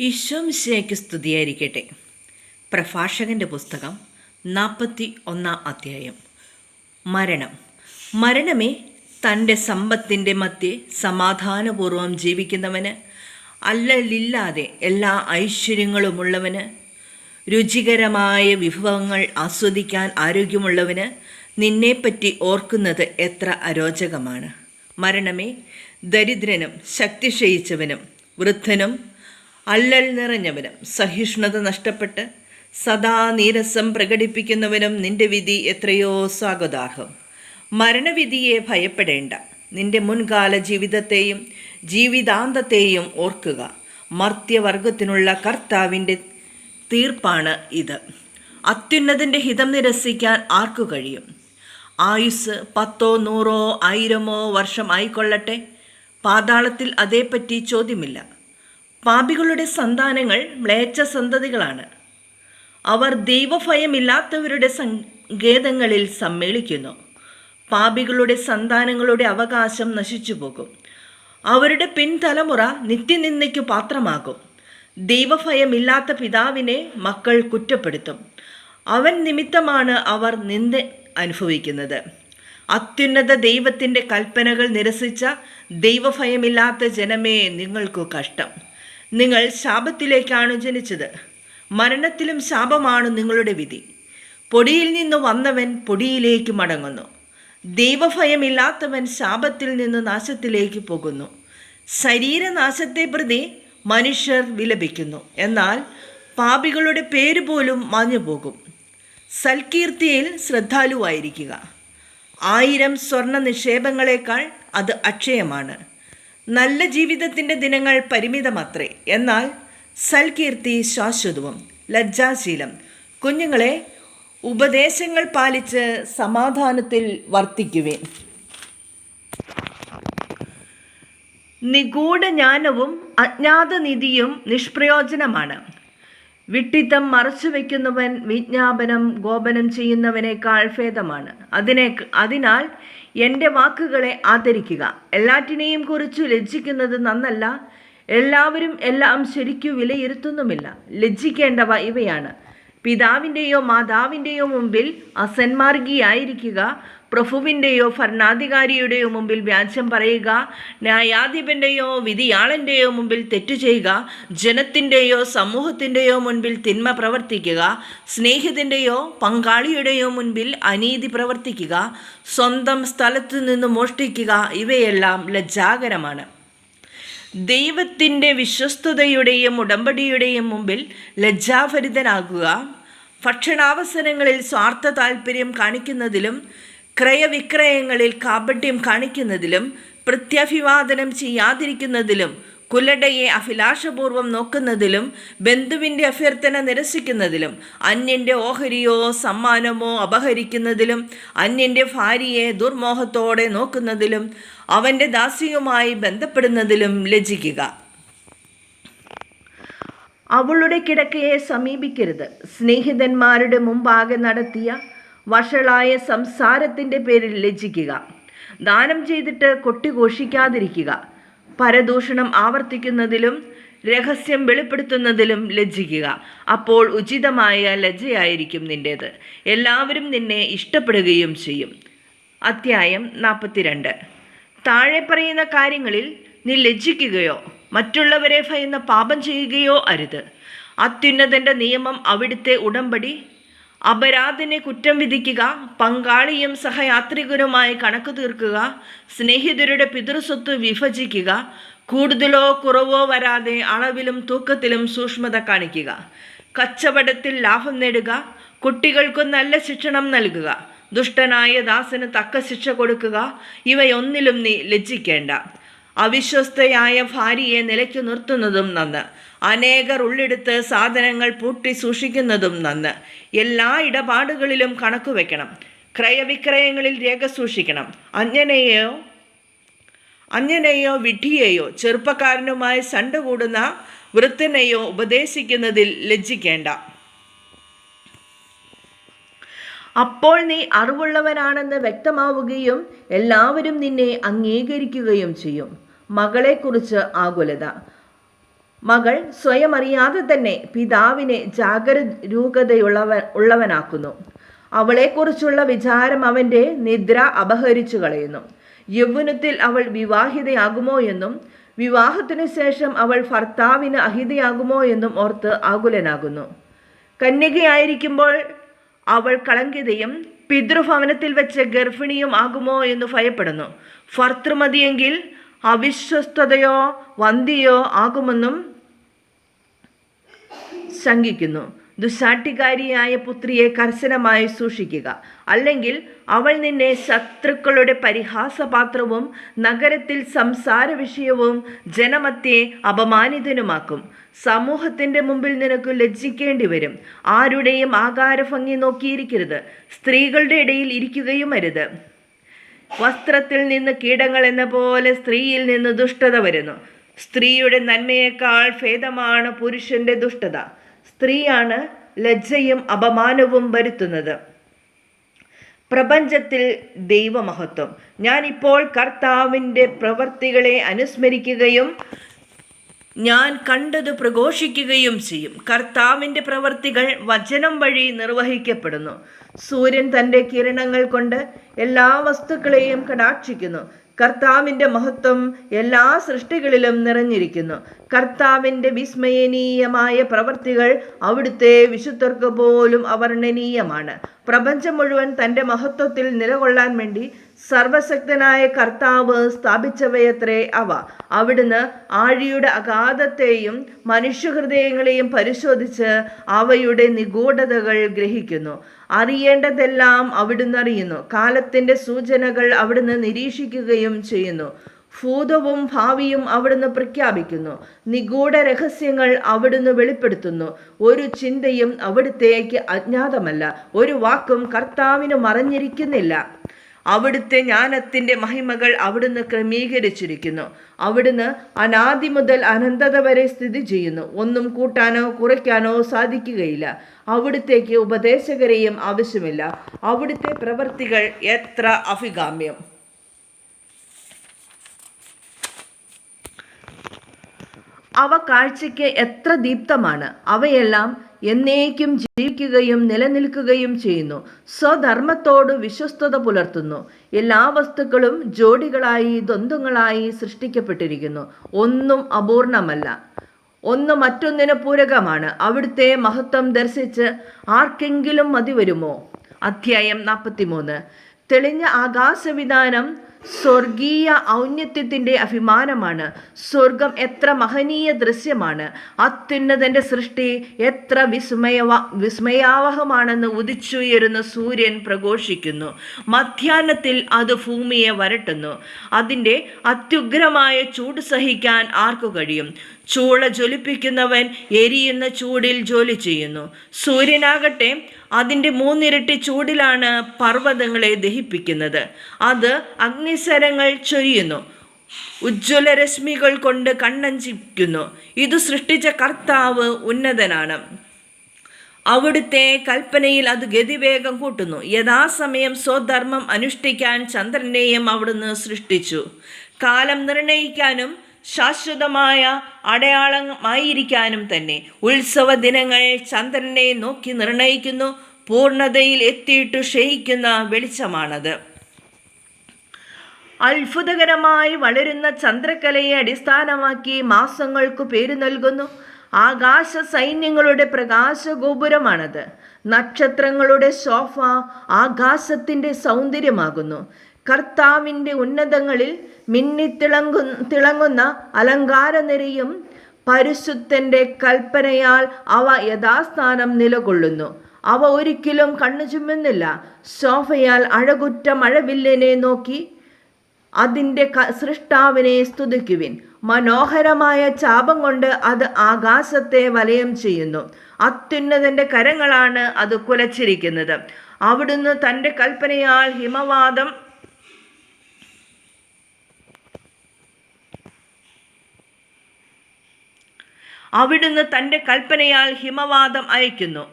ഈശോമിശയ്ക്ക് സ്തുതിയായിരിക്കട്ടെ. പ്രഭാഷകന്റെ പുസ്തകം നാൽപ്പത്തി ഒന്നാം അധ്യായം. മരണം. മരണമേ തന്റെ സമ്പത്തിന്റെ മധ്യേ സമാധാനപൂർവം ജീവിക്കുന്നവന് അല്ലലില്ലാതെ എല്ലാ ഐശ്വര്യങ്ങളുമുള്ളവന് രുചികരമായ വിഭവങ്ങൾ ആസ്വദിക്കാൻ ആരോഗ്യമുള്ളവന് നിന്നെപ്പറ്റി ഓർക്കുന്നത് എത്ര അരോചകമാണ്. മരണമേ ദരിദ്രനും ശക്തിക്ഷയിച്ചവനും വൃദ്ധനും അല്ലൽ നിറഞ്ഞവനും സഹിഷ്ണുത നഷ്ടപ്പെട്ട് സദാ നീരസം പ്രകടിപ്പിക്കുന്നവനും നിന്റെ വിധി എത്രയോ സ്വാഗതാർഹം. മരണവിധിയെ ഭയപ്പെടേണ്ട. നിന്റെ മുൻകാല ജീവിതത്തെയും ജീവിതാന്തത്തെയും ഓർക്കുക. മർത്യവർഗത്തിനുള്ള കർത്താവിന്റെ തീർപ്പാണ് ഇത്. അത്യുന്നതിന്റെ ഹിതം നിരസിക്കാൻ ആർക്കു കഴിയും? ആയുസ് പത്തോ നൂറോ ആയിരമോ വർഷം ആയിക്കൊള്ളട്ടെ? പാതാളത്തിൽ അതേപ്പറ്റി ചോദ്യമില്ല. പാപികളുടെ സന്താനങ്ങൾ മ്ലേച്ഛ സന്തതികളാണ്. അവർ ദൈവഭയമില്ലാത്തവരുടെ സങ്കേതങ്ങളിൽ സമ്മേളിക്കുന്നു. പാപികളുടെ സന്താനങ്ങളുടെ അവകാശം നശിച്ചു പോകും അവരുടെ പിൻതലമുറ നിത്യനിന്ദയ്ക്കു പാത്രമാകും. ദൈവഭയമില്ലാത്ത പിതാവിനെ മക്കൾ കുറ്റപ്പെടുത്തും. അവൻ നിമിത്തമാണ് അവർ നിന്ദ അനുഭവിക്കുന്നത്. അത്യുന്നത ദൈവത്തിന്റെ കൽപ്പനകൾ നിരസിച്ച ദൈവഭയമില്ലാത്ത ജനമേ നിങ്ങൾക്കു കഷ്ടം. നിങ്ങൾ ശാപത്തിലേക്കാണ് ജനിച്ചത്. മരണത്തിലും ശാപമാണ് നിങ്ങളുടെ വിധി. പൊടിയിൽ നിന്ന് വന്നവൻ പൊടിയിലേക്ക് മടങ്ങുന്നു. ദൈവഭയമില്ലാത്തവൻ ശാപത്തിൽ നിന്ന് നാശത്തിലേക്ക് പോകുന്നു. ശരീരനാശത്തെ പ്രതി മനുഷ്യർ വിലപിക്കുന്നു. എന്നാൽ പാപികളുടെ പേര് പോലും മാഞ്ഞു പോകും. സൽകീർത്തിയിൽ ശ്രദ്ധാലുവായിരിക്കുക. ആയിരം സ്വർണ നിക്ഷേപങ്ങളെക്കാൾ അത് അക്ഷയമാണ്. നല്ല ജീവിതത്തിന്റെ ദിനങ്ങൾ പരിമിതമത്രേ. എന്നാൽ സൽകീർത്തി ശാശ്വതവും ലജ്ജാശീലം. കുഞ്ഞുങ്ങളെ ഉപദേശങ്ങൾ പാലിച്ച് സമാധാനത്തിൽ വർത്തിക്കുവേൻ. നിഗൂഢ ജ്ഞാനവും അജ്ഞാത നിധിയും നിഷ്പ്രയോജനമാണ്. വിട്ടിത്തം മറച്ചു വയ്ക്കുന്നവൻ വിജ്ഞാപനം ഗോപനം ചെയ്യുന്നവനേക്കാൾ ഭേദമാണ്. അതിനെ അതിനാൽ എന്റെ വാക്കുകളെ ആദരിക്കുക. എല്ലാറ്റിനെയും കുറിച്ചു ലജ്ജിക്കുന്നത് നന്നല്ല. എല്ലാവരും എല്ലാം ശരിക്കു വിലയിരുത്തുന്നുമില്ല. ലജ്ജിക്കേണ്ടവ ഇവയാണ്. പിതാവിന്റെയോ മാതാവിന്റെയോ മുമ്പിൽ അസന്മാർഗിയായിരിക്കുക. പ്രഭുവിന്റെയോ ഭരണാധികാരിയുടെയോ മുമ്പിൽ വ്യാജം പറയുക ന്യായാധിപന്റെയോ വിധിയാളന്റെയോ മുമ്പിൽ തെറ്റു ചെയ്യുക ജനത്തിന്റെയോ സമൂഹത്തിന്റെയോ മുൻപിൽ തിന്മ പ്രവർത്തിക്കുക സ്നേഹിതന്റെയോ പങ്കാളിയുടെയോ മുൻപിൽ അനീതി പ്രവർത്തിക്കുക സ്വന്തം സ്ഥലത്തു നിന്ന് മോഷ്ടിക്കുക ഇവയെല്ലാം ലജ്ജാകരമാണ്. ദൈവത്തിന്റെ വിശ്വസ്തതയുടെയും ഉടമ്പടിയുടെയും മുമ്പിൽ ലജ്ജാഭരിതനാകുക ഭക്ഷണാവസരങ്ങളിൽ സ്വാർത്ഥ താല്പര്യം കാണിക്കുന്നതിലും ക്രയവിക്രയങ്ങളിൽ കാപട്യം കാണിക്കുന്നതിലും പ്രത്യഭിവാദനം ചെയ്യാതിരിക്കുന്നതിലും കുലടയെ അഭിലാഷപൂർവം നോക്കുന്നതിലും ബന്ധുവിന്റെ അഭ്യർത്ഥന നിരസിക്കുന്നതിലും അന്യന്റെ ഓഹരിയോ സമ്മാനമോ അപഹരിക്കുന്നതിലും അന്യന്റെ ഭാര്യയെ ദുർമോഹത്തോടെ നോക്കുന്നതിലും അവന്റെ ദാസിയുമായി ബന്ധപ്പെടുന്നതിലും ലജിക്കുക അവളുടെ കിടക്കയെ സമീപിക്കരുത്. സ്നേഹിതന്മാരുടെ മുമ്പാകെ നടത്തിയ വഷളായ സംസാരത്തിന്റെ പേരിൽ ലജ്ജിക്കുക. ദാനം ചെയ്തിട്ട് കൊട്ടിഘോഷിക്കാതിരിക്കുക പരദൂഷണം ആവർത്തിക്കുന്നതിലും രഹസ്യം വെളിപ്പെടുത്തുന്നതിലും ലജ്ജിക്കുക. അപ്പോൾ ഉചിതമായ ലജ്ജയായിരിക്കും നിന്റേത് എല്ലാവരും നിന്നെ ഇഷ്ടപ്പെടുകയും ചെയ്യും. അധ്യായം നാൽപ്പത്തിരണ്ട് താഴെ പറയുന്ന കാര്യങ്ങളിൽ നീ ലജ്ജിക്കുകയോ മറ്റുള്ളവരെ ഭയന്ന് പാപം ചെയ്യുകയോ അരുത്. അത്യുന്നതന്റെ നിയമം അവിടുത്തെ ഉടമ്പടി അപരാധിനെ കുറ്റം വിധിക്കുക പങ്കാളിയും സഹയാത്രികരുമായി കണക്ക് തീർക്കുക സ്നേഹിതരുടെ പിതൃസ്വത്ത് വിഭജിക്കുക കൂടുതലോ കുറവോ വരാതെ അളവിലും തൂക്കത്തിലും സൂക്ഷ്മത കാണിക്കുക. കച്ചവടത്തിൽ ലാഭം നേടുക കുട്ടികൾക്ക് നല്ല ശിക്ഷണം നൽകുക ദുഷ്ടനായ ദാസന് തക്ക ശിക്ഷ കൊടുക്കുക ഇവയൊന്നിലും നീ ലജ്ജിക്കേണ്ട. അവിശ്വസ്തയായ ഭാര്യയെ നിലയ്ക്ക് നിർത്തുന്നതും നന്ന്. അനേകർ ഉള്ളെടുത്ത് സാധനങ്ങൾ പൂട്ടി സൂക്ഷിക്കുന്നതും നന്ന്. എല്ലാ ഇടപാടുകളിലും കണക്ക് വയ്ക്കണം ക്രയവിക്രയങ്ങളിൽ രേഖ സൂക്ഷിക്കണം. അന്യനെയോ അന്യനെയോ വിഡ്ഢിയെയോ ചെറുപ്പക്കാരനുമായി സണ്ട കൂടുന്ന വൃത്തനെയോ ഉപദേശിക്കുന്നതിൽ ലജ്ജിക്കേണ്ട. അപ്പോൾ നീ അറിവുള്ളവനാണെന്ന് വ്യക്തമാവുകയും എല്ലാവരും നിന്നെ അംഗീകരിക്കുകയും ചെയ്യും. മകളെക്കുറിച്ച് ആകുലത. മകൾ സ്വയം അറിയാതെ തന്നെ പിതാവിനെ ജാഗരൂകതയുള്ളവ ഉള്ളവനാക്കുന്നു. അവളെക്കുറിച്ചുള്ള വിചാരം അവന്റെ നിദ്ര അപഹരിച്ചു കളയുന്നു. യൗവനത്തിൽ അവൾ വിവാഹിതയാകുമോ എന്നും വിവാഹത്തിനു ശേഷം അവൾ ഭർത്താവിന് അഹിതയാകുമോ എന്നും ഓർത്ത് ആകുലനാകുന്നു. കന്യകയായിരിക്കുമ്പോൾ അവൾ കളങ്കിതയും പിതൃഭവനത്തിൽ വെച്ച് ഗർഭിണിയും ആകുമോ എന്ന് ഭയപ്പെടുന്നു. ഭർത്തൃമതിയെങ്കിൽ അവിശ്വസ്തതയോ വന്തിയോ ആകുമെന്നും ശങ്കിക്കുന്നു. ദുശാട്ടികാരിയായ പുത്രിയെ കർശനമായി സൂക്ഷിക്കുക. അല്ലെങ്കിൽ അവൾ നിന്നെ ശത്രുക്കളുടെ പരിഹാസപാത്രവും നഗരത്തിൽ സംസാര വിഷയവും ജനമത്തെ അപമാനിതനുമാക്കും. സമൂഹത്തിന്റെ മുമ്പിൽ നിനക്ക് ലജ്ജിക്കേണ്ടി വരും ആരുടെയും ആകാരഭംഗി നോക്കിയിരിക്കരുത്. സ്ത്രീകളുടെ ഇടയിൽ ഇരിക്കുകയും അരുത്. വസ്ത്രത്തിൽ നിന്ന് കീടങ്ങൾ എന്ന പോലെ സ്ത്രീയിൽ നിന്ന് ദുഷ്ടത വരുന്നു. സ്ത്രീയുടെ നന്മയേക്കാൾ ഭേദമാണ് പുരുഷന്റെ ദുഷ്ടത. സ്ത്രീയാണ് ലജ്ജയും അപമാനവും വരുത്തുന്നത്. പ്രപഞ്ചത്തിൽ ദൈവമഹത്വം. ഞാനിപ്പോൾ കർത്താവിന്റെ പ്രവർത്തികളെ അനുസ്മരിക്കുകയും ഞാൻ കണ്ടത് പ്രഘോഷിക്കുകയും ചെയ്യും. കർത്താവിന്റെ പ്രവർത്തികൾ വചനം വഴി നിർവഹിക്കപ്പെടുന്നു. സൂര്യൻ തന്റെ കിരണങ്ങൾ കൊണ്ട് എല്ലാ വസ്തുക്കളെയും കടാക്ഷിക്കുന്നു. കർത്താവിന്റെ മഹത്വം എല്ലാ സൃഷ്ടികളിലും നിറഞ്ഞിരിക്കുന്നു. കർത്താവിന്റെ വിസ്മയനീയമായ പ്രവർത്തികൾ അവിടുത്തെ വിശുദ്ധർക്ക് പോലും അവർണനീയമാണ് പ്രപഞ്ചം മുഴുവൻ തന്റെ മഹത്വത്തിൽ നിലകൊള്ളാൻ വേണ്ടി സർവശക്തനായ കർത്താവ് സ്ഥാപിച്ചവയത്രേ അവ. അവിടുന്ന് ആഴിയുടെ അഗാധത്തെയും മനുഷ്യഹൃദയങ്ങളെയും പരിശോധിച്ച് അവയുടെ നിഗൂഢതകൾ ഗ്രഹിക്കുന്നു. അറിയേണ്ടതെല്ലാം അവിടുന്ന് അറിയുന്നു. കാലത്തിന്റെ സൂചനകൾ അവിടുന്ന് നിരീക്ഷിക്കുകയും ചെയ്യുന്നു. ഭൂതവും ഭാവിയും അവിടുന്ന് പ്രഖ്യാപിക്കുന്നു. നിഗൂഢ രഹസ്യങ്ങൾ അവിടുന്ന് വെളിപ്പെടുത്തുന്നു. ഒരു ചിന്തയും അവിടുത്തേക്ക് അജ്ഞാതമല്ല. ഒരു വാക്കും കർത്താവിന് മറഞ്ഞിരിക്കുന്നില്ല. അവിടുത്തെ ജ്ഞാനത്തിന്റെ മഹിമകൾ അവിടുന്ന് ക്രമീകരിച്ചിരിക്കുന്നു. അവിടുന്ന് അനാദി മുതൽ അനന്തത വരെ സ്ഥിതി ചെയ്യുന്നു. ഒന്നും കൂട്ടാനോ കുറയ്ക്കാനോ സാധിക്കുകയില്ല. അവിടുത്തേക്ക് ഉപദേശകരെയും ആവശ്യമില്ല. അവിടുത്തെ പ്രവൃത്തികൾ എത്ര അഭികാമ്യം. അവ കാഴ്ചയ്ക്ക് എത്ര ദീപ്തമാണ്. അവയെല്ലാം എന്നേക്കും ജീവിക്കുകയും നിലനിൽക്കുകയും ചെയ്യുന്നു. സ്വധർമ്മത്തോട് വിശ്വസ്തത പുലർത്തുന്നു. എല്ലാ വസ്തുക്കളും ജോഡികളായി ദ്വന്ദ്ങ്ങളായി സൃഷ്ടിക്കപ്പെട്ടിരിക്കുന്നു. ഒന്നും അപൂർണമല്ല. ഒന്ന് മറ്റൊന്നിന് പൂരകമാണ്. അവിടുത്തെ മഹത്വം ദർശിച്ച് ആർക്കെങ്കിലും മതി വരുമോ അധ്യായം നാൽപ്പത്തിമൂന്ന്. തെളിഞ്ഞ ആകാശവിധാനം സ്വർഗീയ ഔന്നത്യത്തിന്റെ അഭിമാനമാണ്. സ്വർഗം എത്ര മഹനീയ ദൃശ്യമാണ്. അത്യുന്നതന്റെ സൃഷ്ടി എത്ര വിസ്മയവ വിസ്മയാവഹമാണെന്ന് ഉദിച്ചുയരുന്ന സൂര്യൻ പ്രഘോഷിക്കുന്നു. മധ്യാഹ്നത്തിൽ അത് ഭൂമിയെ വരട്ടുന്നു. അതിന്റെ അത്യുഗ്രമായ ചൂട് സഹിക്കാൻ ആർക്കു കഴിയും? ചൂള ജ്വലിപ്പിക്കുന്നവൻ എരിയുന്ന ചൂടിൽ ജോലി ചെയ്യുന്നു. സൂര്യനാകട്ടെ അതിന്റെ മൂന്നിരട്ടി ചൂടിലാണ് പർവതങ്ങളെ ദഹിപ്പിക്കുന്നത്. അത് അഗ്നിസരങ്ങൾ ചൊരിയുന്നു. ഉജ്ജ്വല രശ്മികൾ കൊണ്ട് കണ്ണഞ്ചിക്കുന്നു ഇത് സൃഷ്ടിച്ച കർത്താവ് ഉന്നതനാണ്. അവിടുത്തെ കൽപ്പനയിൽ അത് ഗതിവേഗം കൂട്ടുന്നു. യഥാസമയം സ്വധർമ്മം അനുഷ്ഠിക്കാൻ ചന്ദ്രനെയും അവിടുന്ന് സൃഷ്ടിച്ചു. കാലം നിർണയിക്കാനും ശാശ്വതമായ അടയാളമായിരിക്കാനും തന്നെ ഉത്സവ ദിനങ്ങൾ ചന്ദ്രനെ നോക്കി നിർണയിക്കുന്നു പൂർണതയിൽ എത്തിയിട്ട് ക്ഷയിക്കുന്ന വെളിച്ചമാണത്. അത്ഭുതകരമായി വളരുന്ന ചന്ദ്രകലയെ അടിസ്ഥാനമാക്കി മാസങ്ങൾക്ക് പേര് നൽകുന്നു. ആകാശ സൈന്യങ്ങളുടെ പ്രകാശ പ്രകാശഗോപുരമാണത്. നക്ഷത്രങ്ങളുടെ ശോഭ ആകാശത്തിന്റെ സൗന്ദര്യമാകുന്നു. കർത്താവിന്റെ ഉന്നതങ്ങളിൽ മിന്നിത്തിളങ്ങു തിളങ്ങുന്ന അലങ്കാരനിരയും പരിശുദ്ധന്റെ കൽപ്പനയാൽ അവ യഥാസ്ഥാനം നിലകൊള്ളുന്നു. അവ ഒരിക്കലും കണ്ണു ചുമ്മുന്നില്ല സോഫയാൽ അഴകുറ്റ മഴവില്ലനെ നോക്കി അതിന്റെ സൃഷ്ടാവിനെ സ്തുതിക്കുവിൻ. മനോഹരമായ ചാപം കൊണ്ട് അത് ആകാശത്തെ വലയം ചെയ്യുന്നു. അത്യുന്നതന്റെ കരങ്ങളാണ് അത് കുലച്ചിരിക്കുന്നത്. അവിടുന്ന് തന്റെ കൽപ്പനയാൽ ഹിമവാദം അവിടുന്ന് തന്റെ കൽപ്പനയാൽ ഹിമവാദം അയക്കുന്നു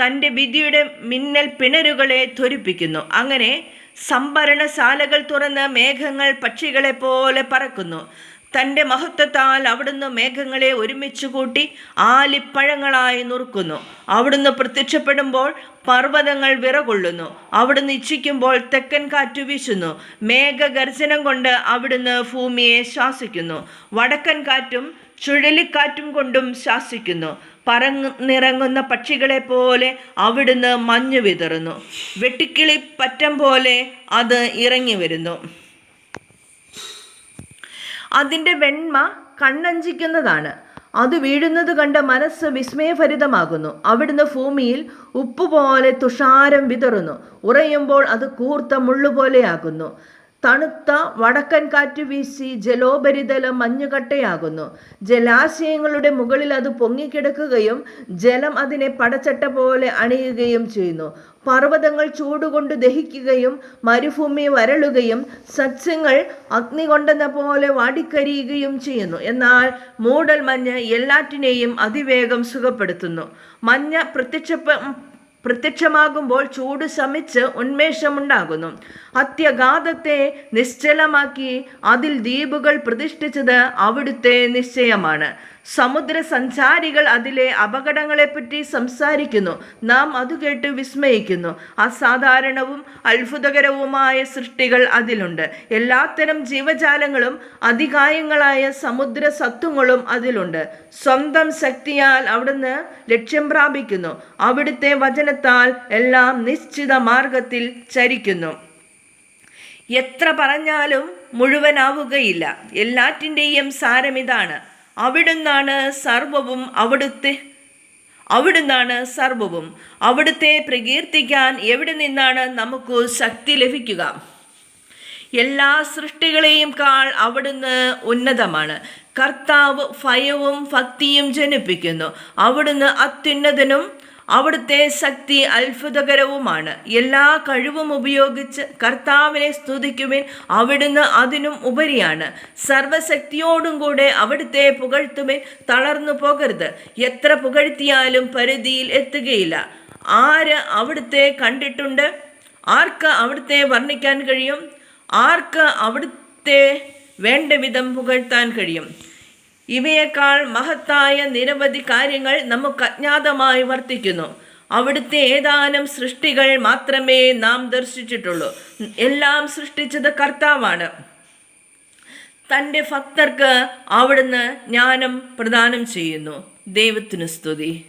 തന്റെ വിധിയുടെ മിന്നൽ പിണരുകളെ ത്വരിപ്പിക്കുന്നു അങ്ങനെ സംഭരണശാലകൾ തുറന്ന് മേഘങ്ങൾ പക്ഷികളെ പോലെ പറക്കുന്നു. തന്റെ മഹത്വത്താൽ അവിടുന്ന് മേഘങ്ങളെ ഒരുമിച്ച് കൂട്ടി ആലിപ്പഴങ്ങളായി നുറുക്കുന്നു. അവിടുന്ന് പ്രത്യക്ഷപ്പെടുമ്പോൾ പർവതങ്ങൾ വിറകൊള്ളുന്നു. അവിടുന്ന് ഇച്ഛിക്കുമ്പോൾ തെക്കൻ കാറ്റ് വീശുന്നു. മേഘഗർജനം കൊണ്ട് അവിടുന്ന് ഭൂമിയെ ശ്വാസിക്കുന്നു വടക്കൻ കാറ്റും ചുഴലിക്കാറ്റും കൊണ്ടും ശാസിക്കുന്നു. പറന്നിറങ്ങുന്ന പക്ഷികളെ പോലെ അവിടുന്ന് മഞ്ഞു വിതറുന്നു. വെട്ടിക്കിളി പറ്റം പോലെ അത് ഇറങ്ങി വരുന്നു. അതിന്റെ വെണ്മ കണ്ണഞ്ചിക്കുന്നതാണ്. അത് വീഴുന്നത് കണ്ട് മനസ്സ് വിസ്മയഭരിതമാകുന്നു. അവിടുന്ന് ഭൂമിയിൽ ഉപ്പുപോലെ തുഷാരം വിതറുന്നു. ഉറയുമ്പോൾ അത് കൂർത്ത മുള്ളുപോലെയാകുന്നു. തണുത്ത വടക്കൻ കാറ്റ് വീശി ജലോപരിതലം മഞ്ഞുകട്ടയാകുന്നു. ജലാശയങ്ങളുടെ മുകളിൽ അത് പൊങ്ങിക്കിടക്കുകയും ജലം അതിനെ പടച്ചട്ട പോലെ അണിയുകയും ചെയ്യുന്നു. പർവതങ്ങൾ ചൂടുകൊണ്ട് ദഹിക്കുകയും മരുഭൂമി വരളുകയും സസ്യങ്ങൾ അഗ്നി കൊണ്ടെന്ന പോലെ വാടിക്കരിയുകയും ചെയ്യുന്നു. എന്നാൽ മൂടൽ മഞ്ഞ് എല്ലാറ്റിനെയും അതിവേഗം സുഖപ്പെടുത്തുന്നു. മഞ്ഞ പ്രത്യക്ഷപ്പ പ്രത്യക്ഷമാകുമ്പോൾ ചൂട് ശമിച്ച് ഉന്മേഷമുണ്ടാകുന്നു. അത്യഗാധത്തെ നിശ്ചലമാക്കി അതിൽ ദ്വീപുകൾ പ്രതിഷ്ഠിച്ചത് അവിടുത്തെ നിശ്ചയമാണ്. സമുദ്ര സഞ്ചാരികൾ അതിലെ അപകടങ്ങളെപ്പറ്റി സംസാരിക്കുന്നു. നാം അത് കേട്ട് വിസ്മയിക്കുന്നു. അസാധാരണവും അത്ഭുതകരവുമായ സൃഷ്ടികൾ അതിലുണ്ട്. എല്ലാത്തരം ജീവജാലങ്ങളും അധികായങ്ങളായ സമുദ്ര സത്വങ്ങളും അതിലുണ്ട്. സ്വന്തം ശക്തിയാൽ അവിടുന്ന് ലക്ഷ്യം പ്രാപിക്കുന്നു. അവിടുത്തെ വചനത്താൽ എല്ലാം നിശ്ചിത മാർഗത്തിൽ ചരിക്കുന്നു. എത്ര പറഞ്ഞാലും മുഴുവനാവുകയില്ല. എല്ലാറ്റിന്റെയും സാരമിതാണ്. അവിടുന്നാണ് സർവവും അവിടുത്തെ അവിടുന്നാണ് സർവവും അവിടുത്തെ പ്രകീർത്തിക്കാൻ എവിടെ നിന്നാണ് നമുക്ക് ശക്തി ലഭിക്കുക? എല്ലാ സൃഷ്ടികളെയും കാൾ അവിടുന്ന് ഉന്നതമാണ്. കർത്താവ് ഭയവും ഭക്തിയും ജനിപ്പിക്കുന്നു. അവിടുന്ന് അത്യുന്നതനും അവിടുത്തെ ശക്തി അത്ഭുതകരവുമാണ്. എല്ലാ കഴിവും ഉപയോഗിച്ച് കർത്താവിനെ സ്തുതിക്കുവിൻ. അവിടുന്ന് അതിനും ഉപരിയാണ്. സർവശക്തിയോടും കൂടെ അവിടുത്തെ പുകഴ്ത്തുവിൻ. തളർന്നു പോകരുത്. എത്ര പുകഴ്ത്തിയാലും പരിധിയിൽ എത്തുകയില്ല. ആര് അവിടുത്തെ കണ്ടിട്ടുണ്ട്? ആർക്ക് അവിടുത്തെ വർണിക്കാൻ കഴിയും? ആർക്ക് അവിടുത്തെ വേണ്ട വിധം പുകഴ്ത്താൻ കഴിയും? ഇവയേക്കാൾ മഹത്തായ നിരവധി കാര്യങ്ങൾ നമുക്ക് അജ്ഞാതമായി വർത്തിക്കുന്നു. അവിടുത്തെ ഏതാനും സൃഷ്ടികൾ മാത്രമേ നാം ദർശിച്ചിട്ടുള്ളൂ. എല്ലാം സൃഷ്ടിച്ചത് കർത്താവാണ്. തന്റെ ഭക്തർക്ക് അവിടുന്ന് ജ്ഞാനം പ്രദാനം ചെയ്യുന്നു. ദൈവത്തിന് സ്തുതി.